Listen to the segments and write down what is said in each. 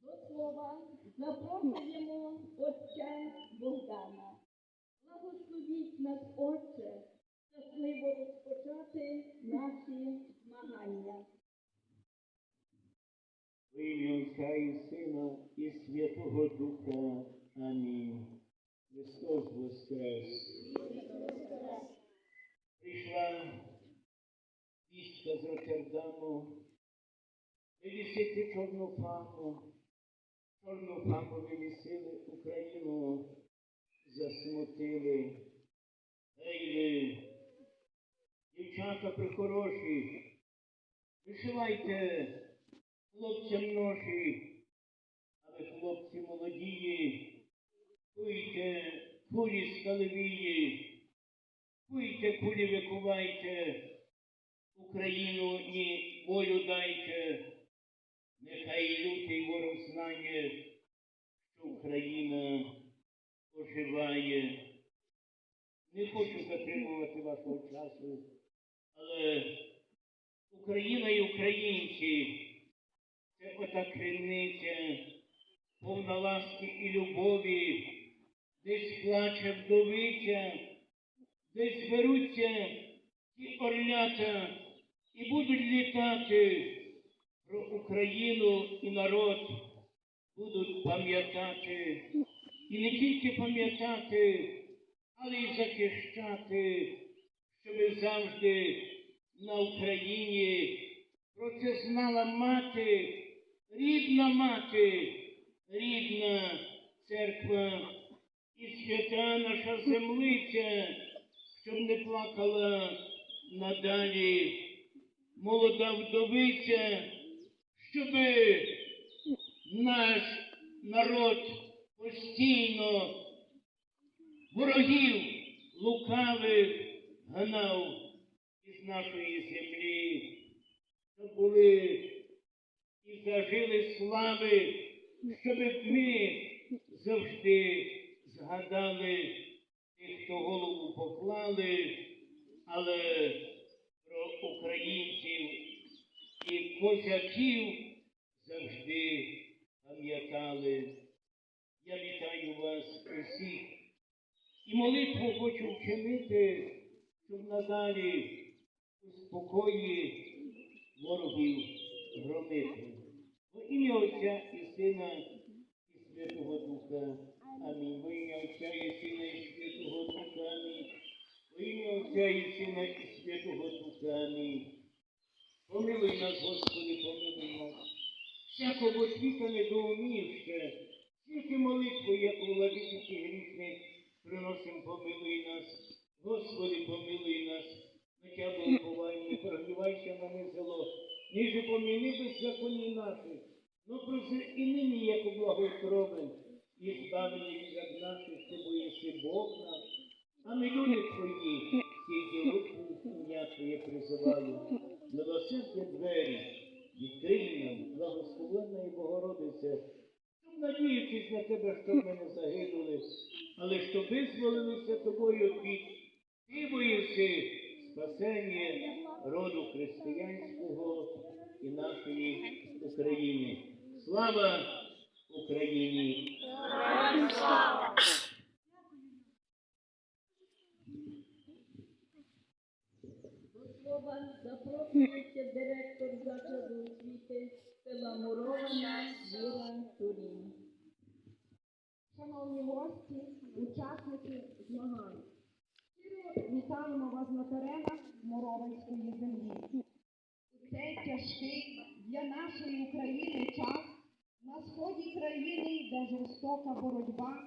До слова запрошуємо отця Богдана. Благословіть нас, Отче, щасливо розпочати наші змагання. В і Сина і Святого Духа. Вивісити чорну фаму. Чорну фаму вивісили, Україну засмутили. Ей дівчата прихороші, вишивайте хлопцям ноші, але хлопці молодії, куйте кулі сталевії, куйте кулі викувайте, Україну ні волю дайте, нехай лютий ворог знає, що Україна оживає. Не хочу затримувати вашого часу, але Україна і українці це ота криниця, повна ласки і любові, десь плаче вдовиця, десь беруться ті орлята і будуть літати про Україну і народ, будуть пам'ятати, і не тільки пам'ятати, але й захищати, щоб завжди на Україні. Про це знала мати, рідна мати, рідна церква. І свята наша землиця, щоб не плакала надалі. Молода вдовиця, щоби наш народ постійно ворогів лукавих гнав із нашої землі щоб були і зажили слави, щоб ми завжди згадали тих, хто голову поклали, але про українців і козаків завжди пам'ятали. Я вітаю вас усіх і молитву хочу вчинити, щоб надалі у спокої ворогів громити. Во ім'я Отця і Сина і Святого Духа. Амінь. Во ім'я Отця і Сина і Святого Духа. Амінь. Во ім'я Отця і Сина і Святого Духа. Амінь. Помилуй нас, Господи, помилуй нас. Всякого світа недоумівши, тільки молитву, у владиці грішних, приносим помилуй нас. Господи, помилуй нас. На тя благовай, не прогнівайся на не зло, ніже поміни беззаконні наші, но проси і нині, як у благоутробен, і збавлені від наших, ти боїшся Бог наш. А ми люди твої, всі ділу ім'я Твоє призиваю. Милосердя двері, нам, благословенна і Богородице, надіючись на тебе, щоб ми не загинули, але щоб визволилися тобою від ти спасення роду християнського і нашої України. Слава Україні! До слова запрошується директор освіти села Мурована Віра Турін. Шановні гості, учасники змагань, вітаємо вас на теренах Моровинської землі. У цей тяжкий для нашої України час на сході країни йде жорстока боротьба,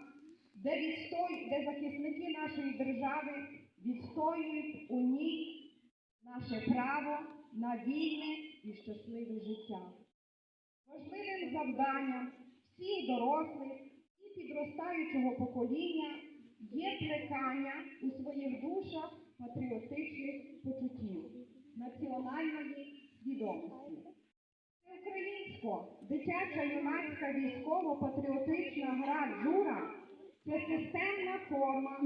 де, відстой, де захисники нашої держави відстоюють у ній наше право на вільне і щасливе життя. Важливим завданням всіх дорослих і підростаючого покоління є плекання у своїх душах патріотичних почуттів, національної свідомості. Всеукраїнсько дитяча юнацька військово-патріотична гра Джура це системна форма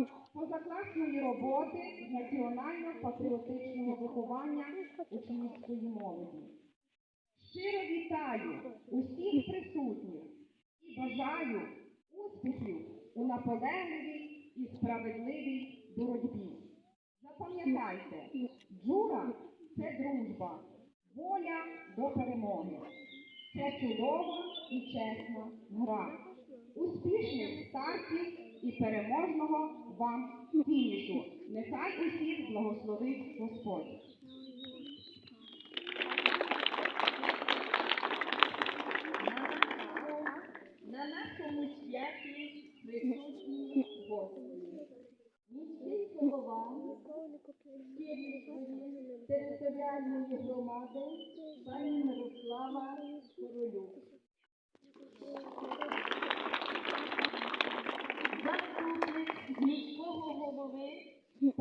позакласної роботи національно-патріотичного виховання учнівської молоді. Щиро вітаю усіх присутніх і бажаю успіхів у наполегливій і справедливій боротьбі. Запам'ятайте, джура це дружба, воля до перемоги. Це чудова і чесна гра. Успішних стартів і переможного вам фінішу. Нехай усіх благословить Господь. На нашому святі присутні гості. Голова Київської територіальної громади пані Мирослава Королюк.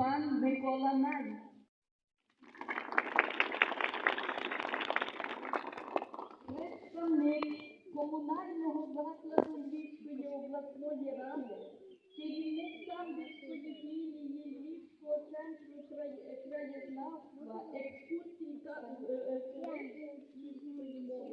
Пан Микола Най. Представник комунального закладу Львівської обласної ради, керівник Самбірської філії Львівського центру краєзнавства, екскурсій